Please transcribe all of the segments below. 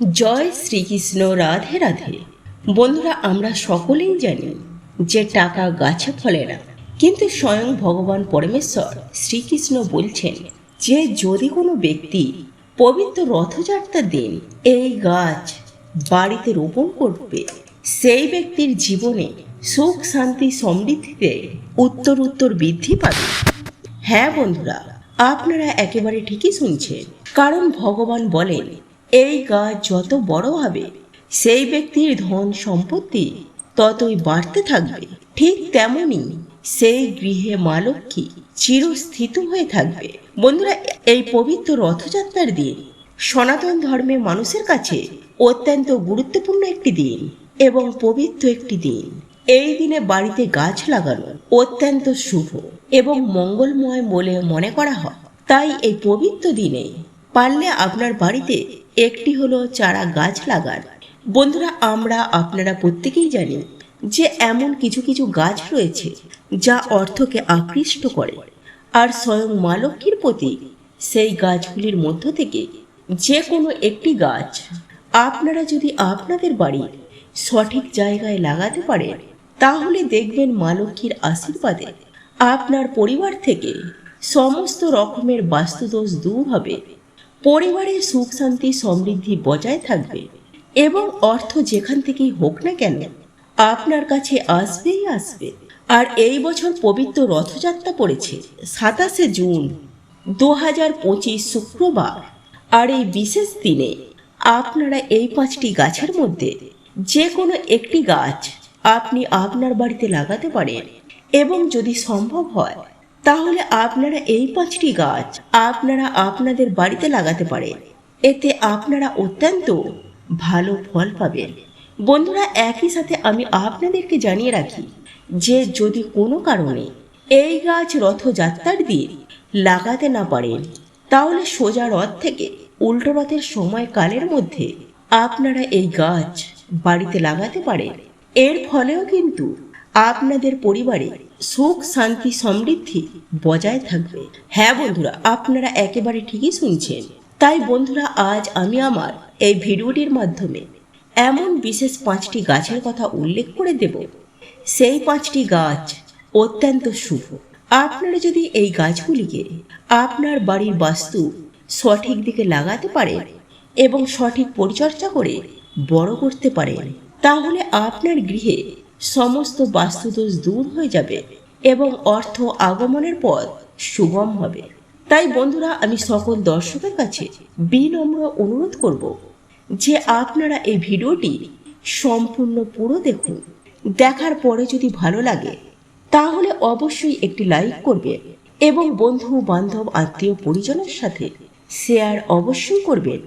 জয় শ্রীকৃষ্ণ, রাধে রাধে। বন্ধুরা, আমরা সকলেই জানি যে টাকা গাছে ফলে না, কিন্তু স্বয়ং ভগবান পরমেশ্বর শ্রীকৃষ্ণ বলছেন যে যদি কোনো ব্যক্তি পবিত্র রথযাত্রার দিন এই গাছ বাড়িতে রোপণ করবে, সেই ব্যক্তির জীবনে সুখ, শান্তি, সমৃদ্ধিতে উত্তর উত্তর বৃদ্ধি পাবে। হ্যাঁ বন্ধুরা, আপনারা একেবারে ঠিকই শুনছেন, কারণ ভগবান বলেন এই গাছ যত বড় হবে, সেই ব্যক্তির ধন সম্পত্তি ততই বাড়তে থাকবে। ঠিক তেমনি সেই গৃহে মা লক্ষ্মী চিরস্থিত হয়ে থাকবে। বন্ধুরা, এই পবিত্র রথযাত্রার দিন সনাতন ধর্মে মানুষের কাছে অত্যন্ত গুরুত্বপূর্ণ একটি দিন এবং পবিত্র একটি দিন। এই দিনে বাড়িতে গাছ লাগানো অত্যন্ত শুভ এবং মঙ্গলময় বলে মনে করা হয়। তাই এই পবিত্র দিনে পারলে আপনার বাড়িতে একটি হলো চারা গাছ লাগান বন্ধুরা, আমরা আপনারা প্রত্যেকেই জানি যে এমন কিছু কিছু গাছ রয়েছে যা অর্থকে আকৃষ্ট করে আর স্বয়ং মা লক্ষ্মীর প্রতি সেই গাছগুলির মধ্য থেকে যে কোনো একটি গাছ আপনারা যদি আপনাদের বাড়ির সঠিক জায়গায় লাগাতে পারেন, তাহলে দেখবেন মা লক্ষ্মীর আশীর্বাদে আপনার পরিবার থেকে সমস্ত রকমের বাস্তুদোষ দূর হবে। পরিবারের সুখ শান্তি সমৃদ্ধি বজায় থাকবে এবং অর্থ যেখান থেকেই হোক না কেন, আপনার কাছে আসবেই আসবে। আর এই বছর পবিত্র রথযাত্রা পড়েছে, সাতাশে জুন দু হাজার পঁচিশ শুক্রবার। আর এই বিশেষ দিনে আপনারা এই পাঁচটি গাছের মধ্যে যে কোনো একটি গাছ আপনি আপনার বাড়িতে লাগাতে পারেন এবং যদি সম্ভব হয় তাহলে আপনারা এই পাঁচটি গাছ আপনারা আপনাদের বাড়িতে লাগাতে পারেন। এতে আপনারা অত্যন্ত ভালো ফল পাবেন। বন্ধুরা, একই সাথে আমি আপনাদেরকে জানিয়ে রাখি যে যদি কোনো কারণে এই গাছ রথযাত্রার দিন লাগাতে না পারেন, তাহলে সোজা রথ থেকে উল্টো রথের সময়কালের মধ্যে আপনারা এই গাছ বাড়িতে লাগাতে পারেন। এর ফলেও কিন্তু আপনাদের পরিবারে সুখ, শান্তি, সমৃদ্ধি বজায় থাকবে। হ্যাঁ বন্ধুরা, আপনারা একেবারে ঠিকই শুনছেন। তাই বন্ধুরা, আজ আমি আমার এই ভিডিওটির মাধ্যমে এমন বিশেষ পাঁচটি গাছের কথা উল্লেখ করে দেব। সেই পাঁচটি গাছ অত্যন্ত শুভ। আপনারা যদি এই গাছগুলিকে আপনার বাড়ির বাস্তু সঠিক দিকে লাগাতে পারেন এবং সঠিক পরিচর্যা করে বড় করতে পারেন, তাহলে আপনার গৃহে সমস্ত বাস্তুদোষ দূর হয়ে যাবে এবং অর্থ আগমনের পথ সুগম হবে। তাই বন্ধুরা, আমি সকল দর্শকের কাছে বিনম্র অনুরোধ করব যে আপনারা এই ভিডিওটি সম্পূর্ণ পুরো দেখুন। দেখার পরে যদি ভালো লাগে, তাহলে অবশ্যই একটি লাইক করবেন এবং বন্ধু, বান্ধব, আত্মীয় পরিজনের সাথে শেয়ার অবশ্যই করবেন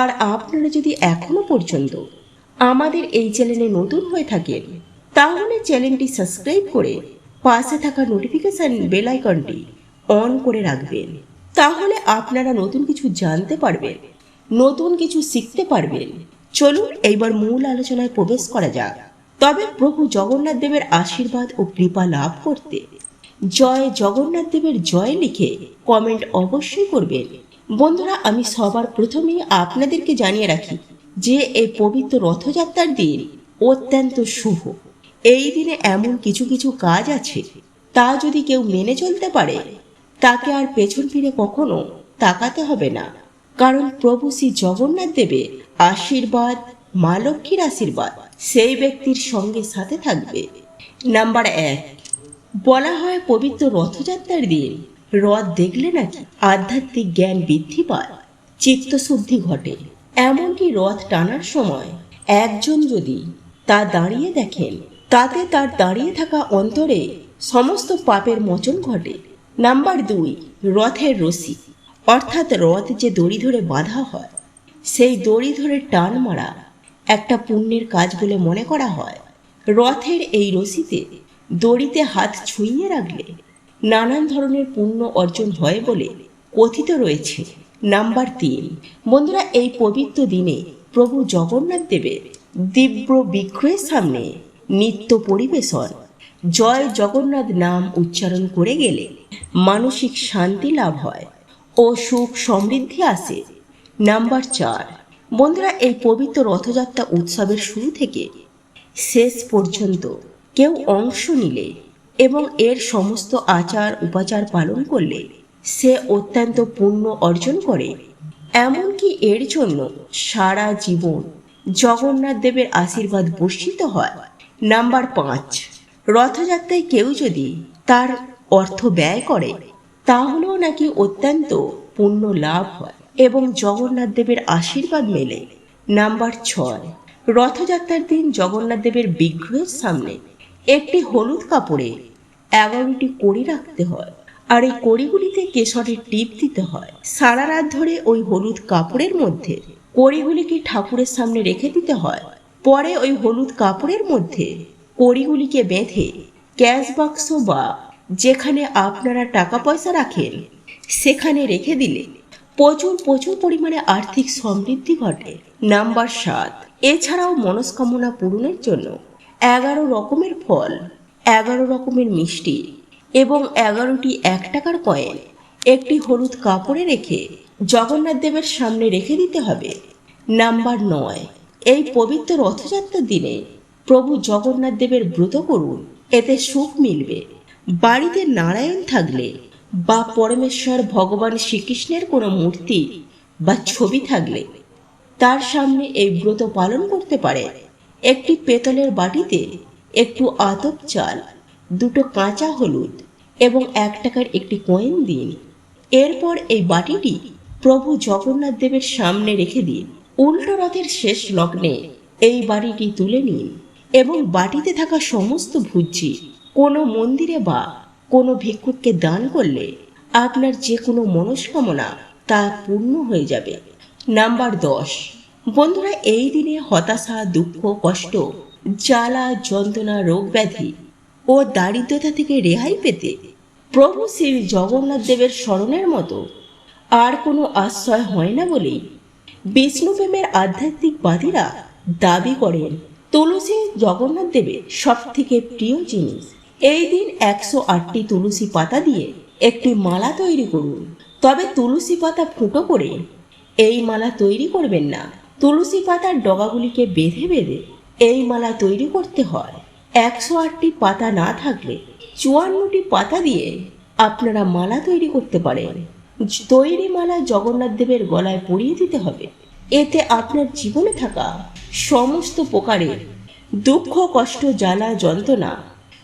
আর আপনারা যদি এখনও পর্যন্ত আমাদের এই চ্যানেলে নতুন হয়ে থাকেন তাহলে চ্যানেলটি সাবস্ক্রাইব করে পাশে থাকা নোটিফিকেশন বেল আইকনটি অন করে রাখবেন। তাহলে আপনারা নতুন কিছু জানতে পারবেন, নতুন কিছু শিখতে পারবেন। চলুন এইবার মূল আলোচনায় প্রবেশ করা যাক। তবে প্রভু জগন্নাথ দেবের আশীর্বাদ ও কৃপা লাভ করতে জয় জগন্নাথ দেবের জয় লিখে কমেন্ট অবশ্যই করবেন। বন্ধুরা, আমি সবার প্রথমেই আপনাদেরকে জানিয়ে রাখি যে এই পবিত্র রথযাত্রার দিন অত্যন্ত শুভ। এই দিনে এমন কিছু কিছু কাজ আছে, তা যদি কেউ মেনে চলতে পারে, তাকে আর পেছন ফিরে কখনো তাকাতে হবে না। কারণ প্রভু শ্রী জগন্নাথ দেবের আশীর্বাদ, মা লক্ষ্মীর আশীর্বাদ, সেই ব্যক্তির সঙ্গে সাথে থাকবে। নাম্বার এক, বলা হয় পবিত্র রথযাত্রার দিন রথ দেখলে নাকি আধ্যাত্মিক জ্ঞান বৃদ্ধি পায়, চিত্তশুদ্ধি ঘটে। এমনকি রথ টানার সময় একজন যদি তা দাঁড়িয়ে দেখেন তাতে তার দাঁড়িয়ে থাকা অন্তরে সমস্ত পাপের মোচন ঘটে। নাম্বার দুই, রথের রশি। অর্থাৎ রথ যে দড়ি ধরে বাঁধা হয়, সেই দড়ি ধরে টান মারা একটা পুণ্যের কাজ বলে মনে করা হয়। রথের এই রশিতে দড়িতে হাত ছুঁইয়ে রাখলে নানান ধরনের পুণ্য অর্জন হয় বলে কথিত রয়েছে। নাম্বার তিন, বন্ধুরা, এই পবিত্র দিনে প্রভু জগন্নাথ দেবের দিব্য বিগ্রহের সামনে নিত্য পরিবেশন। জয় জগন্নাথ নাম উচ্চারণ করে গেলে মানসিক শান্তি লাভ হয় ও সুখ সমৃদ্ধি আসে। নাম্বার চার। বন্ধুরা, এই পবিত্র রথযাত্রা উৎসবের শুরু থেকে শেষ পর্যন্ত কেউ অংশ নিলে এবং এর সমস্ত আচার উপাচার পালন করলে সে অত্যন্ত পুণ্য অর্জন করে। এমনকি এর জন্য সারা জীবন জগন্নাথ দেবের আশীর্বাদ বর্ষিত হয়। নাম্বার পাঁচ। রথযাত্রায় কেউ যদি তার অর্থ ব্যয় করে, তাহলেও নাকি অত্যন্ত পুণ্য লাভ হয় এবং জগন্নাথ দেবের আশীর্বাদ মেলে। নাম্বার ছয়। রথযাত্রার দিন জগন্নাথ দেবের বিগ্রহের সামনে একটি হলুদ কাপড়ে এগারোটি কড়ি রাখতে হয় আর এই কড়িগুলিতে কেশরের টিপ দিতে হয়। সারা রাত ধরে ওই হলুদ কাপড়ের মধ্যে কড়িগুলিকে ঠাকুরের সামনে রেখে দিতে হয়। পরে ওই হলুদ কাপড়ের মধ্যে কড়িগুলিকে বেঁধে ক্যাশ বাক্স বা যেখানে আপনারা টাকা পয়সা রাখেন, সেখানে রেখে দিলে প্রচুর প্রচুর পরিমাণে আর্থিক সমৃদ্ধি ঘটে। নাম্বার সাত, এছাড়াও মনস্কামনা পূরণের জন্য এগারো রকমের ফল, এগারো রকমের মিষ্টি এবং এগারোটি এক টাকার কয়েন একটি হলুদ কাপড়ে রেখে জগন্নাথ দেবের সামনে রেখে দিতে হবে। নাম্বার নয় এই পবিত্র রথযাত্রার দিনে প্রভু জগন্নাথ দেবের ব্রত করুন। এতে সুখ মিলবে। বাড়িতে নারায়ণ থাকলে বা পরমেশ্বর ভগবান শ্রীকৃষ্ণের কোনো মূর্তি বা ছবি থাকলে তার সামনে এই ব্রত পালন করতে পারে। একটি পেতলের বাটিতে একটু আতপ চাল, দুটো কাঁচা হলুদ এবং এক টাকার একটি কয়েন দিন। এরপর এই বাটিটি প্রভু জগন্নাথ দেবের সামনে রেখে দিন। উল্টো রথের শেষ লগ্নে এই বাড়িটি তুলে নিন এবং বাটিতে থাকা সমস্ত ভুজ্জি কোনো মন্দিরে বা কোনো ভিক্ষুককে দান করলে আপনার যে কোনো মনস্কামনা তা পূর্ণ হয়ে যাবে। নাম্বার দশ। বন্ধুরা, এই দিনে হতাশা, দুঃখ, কষ্ট, জ্বালা, যন্ত্রণা, রোগ ব্যাধি ও দারিদ্রতা থেকে রেহাই পেতে প্রভু শ্রী জগন্নাথ দেবের স্মরণের মতো আর কোনো আশ্রয় হয় না বলেই বিষ্ণুপ্রেমের আধ্যাত্মিকবাদীরা দাবি করেন, তুলসী জগন্নাথ দেবের সব থেকে প্রিয় জিনিস, এই দিন একশো আটটি তুলসী পাতা দিয়ে একটি মালা তৈরি করুন। তবে তুলসী পাতা ফুটো করে এই মালা তৈরি করবেন না। তুলসী পাতার ডগাগুলিকে বেঁধে বেঁধে এই মালা তৈরি করতে হয়। একশো আটটি পাতা না থাকলে চুয়ান্নটি পাতা দিয়ে আপনারা মালা তৈরি করতে পারেন। তৈরি মালা জগন্নাথ দেবের গলায় পরিয়ে দিতে হবে। এতে আপনার জীবনে থাকা সমস্ত প্রকারের দুঃখ, কষ্ট, জ্বালা, যন্ত্রণা,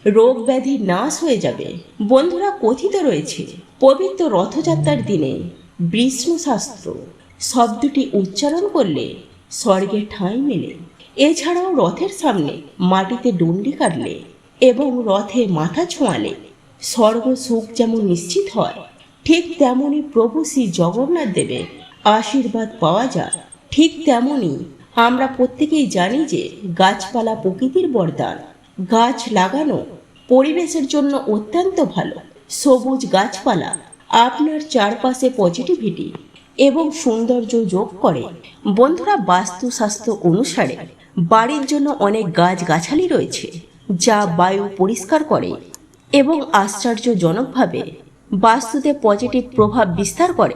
রোগ ব্যাধি নাশ হয়ে যাবে। বন্ধুরা, কথিত রয়েছে, পবিত্র রথযাত্রার দিনে বিষ্ণু শাস্ত্র শব্দটি উচ্চারণ করলে স্বর্গে ঠাঁই মেলে। এছাড়াও রথের সামনে মাটিতে ডন্ডি কাটলে এবং রথে মাথা ছোঁয়ালে স্বর্গ সুখ যেমন নিশ্চিত হয় ঠিক তেমনি প্রভু শ্রী জগন্নাথ দেবের আশীর্বাদ পাওয়া যায়। ঠিক তেমনি আমরা প্রত্যেকেই জানি যে গাছপালা প্রকৃতির বরদান, গাছ লাগানো পরিবেশের জন্য অত্যন্ত ভালো। সবুজ গাছপালা আপনার চারপাশে পজিটিভিটি এবং সৌন্দর্য যোগ করে। বন্ধুরা, বাস্তুশাস্ত্র অনুসারে বাড়ির জন্য অনেক গাছগাছালি রয়েছে, যা বায়ু পরিষ্কার করে এবং আশ্চর্যজনকভাবে বাস্তুতে পজিটিভ প্রভাব বিস্তার করে।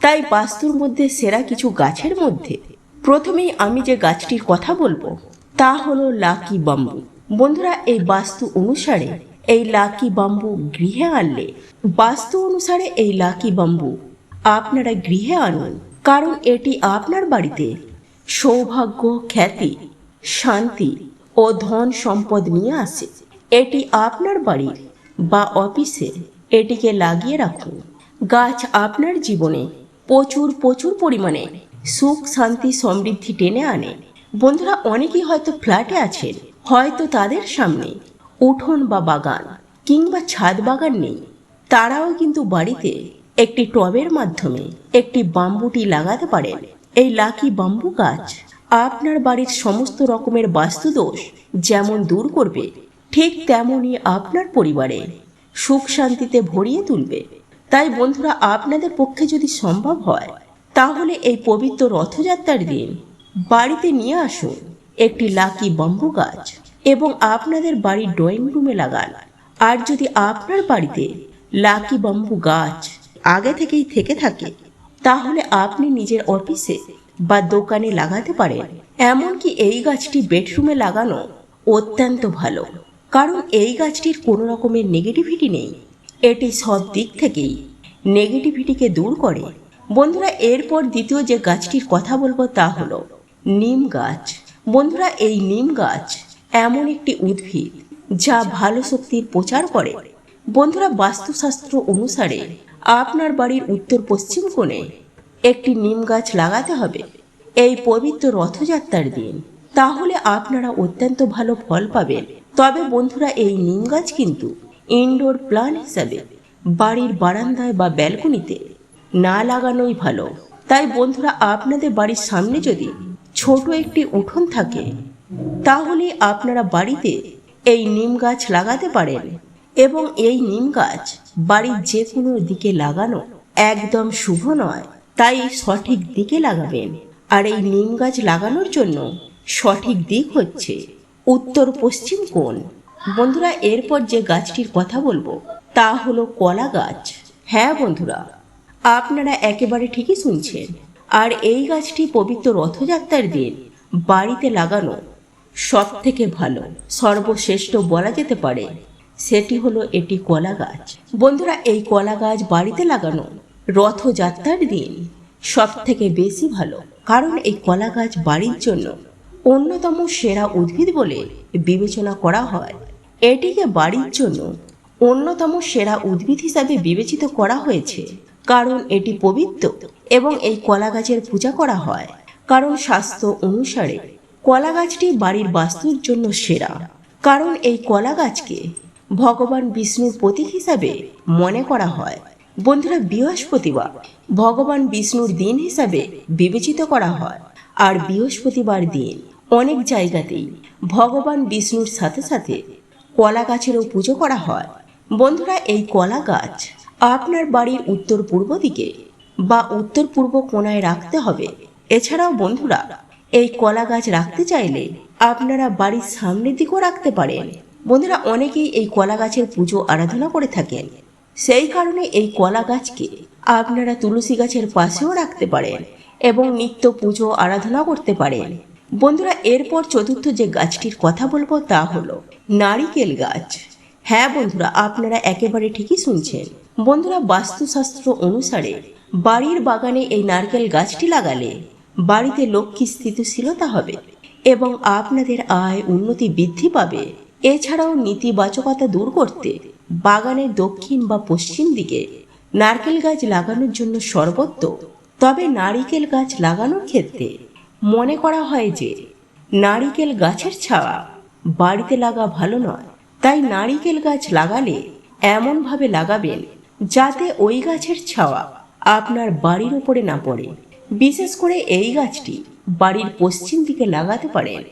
তাই বাস্তুর মধ্যে সেরা কিছু গাছের মধ্যে। প্রথমেই আমি যে গাছটির কথা বলব, তা হলো লাকি বাম্বু। বন্ধুরা, এই বাস্তু অনুসারে এই লাকি বাম্বু গৃহে আনলে, বাস্তু অনুসারে এই লাকি বাম্বু আপনারা গৃহে আনুন। কারণ এটি আপনার বাড়িতে সৌভাগ্য, খ্যাতি, শান্তি ও ধন সম্পদ নিয়ে আসে। এটি আপনার বাড়ির বা অফিসে এটিকে লাগিয়ে রাখুন। গাছ আপনার জীবনে প্রচুর প্রচুর পরিমাণে সুখ, শান্তি, সমৃদ্ধি টেনে আনে। বন্ধুরা, অনেকেই হয়তো ফ্ল্যাটে আছেন, হয়তো তাদের সামনে উঠোন বা বাগান কিংবা ছাদ বাগান নেই। তারাও কিন্তু বাড়িতে একটি টবের মাধ্যমে একটি বাম্বুটি লাগাতে পারেন। এই লাকি বাম্বু গাছ আপনার বাড়ির সমস্ত রকমের বাস্তুদোষ যেমন দূর করবে, ঠিক তেমনই আপনার পরিবারে সুখ শান্তিতে ভরিয়ে তুলবে। তাই বন্ধুরা, আপনাদের পক্ষে যদি সম্ভব হয়, তাহলে এই পবিত্র রথযাত্রার দিন বাড়িতে নিয়ে আসুন একটি লাকি বাম্বু গাছ এবং আপনাদের বাড়ির ড্রয়িং রুমে লাগান। আর যদি আপনার বাড়িতে লাকি বাম্বু গাছ আগে থেকেই থেকে থাকে, তাহলে আপনি নিজের অফিসে বা দোকানে লাগাতে পারেন। এমনকি এই গাছটি বেডরুমে লাগানো অত্যন্ত ভালো। কারণ এই গাছটির কোনো রকমের নেগেটিভিটি নেই। এটি সব দিক থেকেই নেগেটিভিটিকে দূর করে। বন্ধুরা, এরপর দ্বিতীয় যে গাছটির কথা বলব তা হলো নিম গাছ। বন্ধুরা, এই নিম গাছ এমন একটি উদ্ভিদ যা ভালো শক্তির প্রচার করে। বন্ধুরা, বাস্তুশাস্ত্র অনুসারে আপনার বাড়ির উত্তর পশ্চিম কোণে একটি নিম গাছ লাগাতে হবে এই পবিত্র রথযাত্রার দিন। তাহলে আপনারা অত্যন্ত ভালো ফল পাবেন। তবে বন্ধুরা, এই নিম গাছ কিন্তু ইনডোর প্ল্যান্ট হিসাবে বাড়ির বারান্দায় বা ব্যালকনিতে না লাগানোই ভালো। তাই বন্ধুরা, আপনাদের বাড়ির সামনে যদি ছোট একটি উঠোন থাকে, তাহলে আপনারা বাড়িতে এই নিম গাছ লাগাতে পারেন এবং এই নিম গাছ বাড়ির যে কোনো দিকে লাগানো একদম শুভ নয়, তাই সঠিক দিকে লাগাবেন। আর এই নিম গাছ লাগানোর জন্য সঠিক দিক হচ্ছে উত্তর পশ্চিম কোণ বন্ধুরা, এরপর যে গাছটির কথা বলব, তা হলো কলা গাছ। হ্যাঁ বন্ধুরা, আপনারা একেবারে ঠিকই শুনছেন। আর এই গাছটি পবিত্র রথযাত্রার দিন বাড়িতে লাগানো সব থেকে ভালো, সর্বশ্রেষ্ঠ বলা যেতে পারে, সেটি হলো এটি কলা গাছ। বন্ধুরা, এই কলা গাছ বাড়িতে লাগানো রথযাত্রার দিন সব থেকে বেশি ভালো, কারণ এই কলা গাছ বাড়ির জন্য অন্যতম সেরা উদ্ভিদ বলে বিবেচনা করা হয়। এটিকে বাড়ির জন্য অন্যতম সেরা উদ্ভিদ হিসাবে বিবেচিত করা হয়েছে। কারণ এটি পবিত্র এবং এই কলা গাছের পূজা করা হয়। কারণ স্বাস্থ্য অনুসারে কলা গাছটি বাড়ির বাস্তুর জন্য সেরা। কারণ এই কলা গাছকে ভগবান বিষ্ণুর প্রতীক হিসাবে মনে করা হয়। বন্ধুরা, বৃহস্পতিবার ভগবান বিষ্ণুর দিন হিসাবে বিবেচিত করা হয়। আর বৃহস্পতিবার দিন অনেক জায়গাতেই ভগবান বিষ্ণুর সাথে সাথে কলা গাছেরও পুজো করা হয়। বন্ধুরা, এই কলা গাছ আপনার বাড়ির উত্তর পূর্ব দিকে বা উত্তর পূর্ব কোণায় রাখতে হবে। এছাড়াও বন্ধুরা, এই কলা গাছ রাখতে চাইলে আপনারা বাড়ির সামনের দিকেও রাখতে পারেন। বন্ধুরা, অনেকেই এই কলা গাছের পুজো আরাধনা করে থাকেন। সেই কারণে এই কলা গাছকে আপনারা তুলসী গাছের পাশেও রাখতে পারেন এবং নিত্য পুজো আরাধনা করতে পারেন। বন্ধুরা, এরপর চতুর্থ যে গাছটির কথা বলব তা হলো নারিকেল গাছ। হ্যাঁ বন্ধুরা, আপনারা একেবারে ঠিকই শুনছেন। বন্ধুরা, বাস্তুশাস্ত্র অনুসারে বাড়ির বাগানে এই নারকেল গাছটি লাগালে বাড়িতে লক্ষ্মী স্থিতিশীলতা হবে এবং আপনাদের আয় উন্নতি বৃদ্ধি পাবে। এছাড়াও নীতিবাচকতা দূর করতে বাগানের দক্ষিণ বা পশ্চিম দিকে নারকেল গাছ লাগানোর জন্য সর্বত্র তবে নারিকেল গাছ লাগানোর ক্ষেত্রে মনে করা হয় যে নারিকেল গাছের ছাওয়া বাড়িতে লাগা ভালো নয়। তাই নারিকেল গাছ লাগালে এমনভাবে লাগাবেন যাতে ওই গাছের ছাওয়া আপনার বাড়ির উপরে না পড়ে। বিশেষ করে এই গাছটি বাড়ির পশ্চিম দিকে লাগাতে পারেন।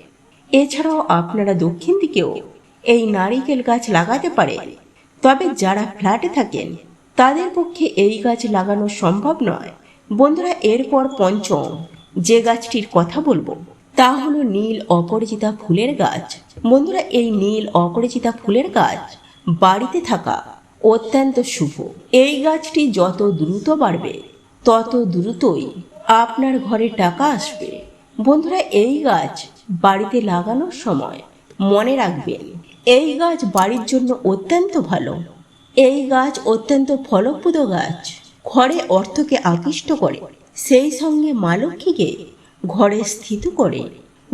এছাড়াও আপনারা দক্ষিণ দিকেও এই নারিকেল গাছ লাগাতে পারেন। তবে যারা ফ্ল্যাটে থাকেন, তাদের পক্ষে এই গাছ লাগানো সম্ভব নয়। বন্ধুরা, এরপর পঞ্চম যে গাছটির কথা বলব, তা হলো নীল অপরিচিতা ফুলের গাছ। বন্ধুরা, এই নীল অপরিচিতা ফুলের গাছ বাড়িতে থাকা অত্যন্ত শুভ। এই গাছটি যত দ্রুত বাড়বে, তত দ্রুতই আপনার ঘরে টাকা আসবে। বন্ধুরা, এই গাছ বাড়িতে লাগানোর সময় মনে রাখবেন, এই গাছ বাড়ির জন্য অত্যন্ত ভালো। এই গাছ অত্যন্ত ফলপ্রদ গাছ। ঘরে অর্থকে আকৃষ্ট করে। সেই সঙ্গে মা লক্ষ্মীকে ঘরে স্থিত করে,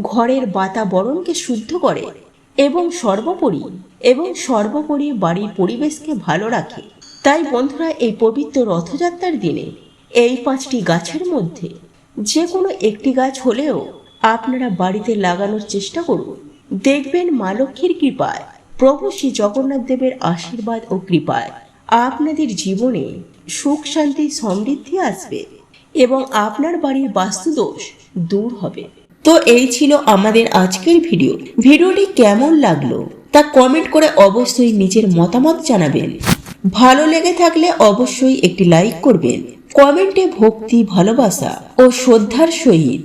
ঘরের বাতাবরণকে শুদ্ধ করে এবং সর্বোপরি এবং সর্বোপরি বাড়ির পরিবেশকে ভালো রাখে। তাই বন্ধুরা, এই পবিত্র রথযাত্রার দিনে এই পাঁচটি গাছের মধ্যে যে কোনো একটি গাছ হলেও আপনারা বাড়িতে লাগানোর চেষ্টা করুন। দেখবেন মা লক্ষ্মীর কৃপায়, প্রভু শ্রী জগন্নাথ দেবের আশীর্বাদ ও কৃপায় আপনাদের জীবনে সুখ, শান্তি, সমৃদ্ধি আসবে। এবং আপনার বাড়ির বাস্তু দোষ দূর হবে। তো এই ছিল আমাদের আজকের ভিডিও। ভিডিওটি কেমন লাগল তা কমেন্ট করে অবশ্যই নিজের মতামত জানাবেন। ভালো লেগে থাকলে অবশ্যই একটি লাইক করবেন। কমেন্টে ভক্তি, ভালোবাসা ও শ্রদ্ধার সহিত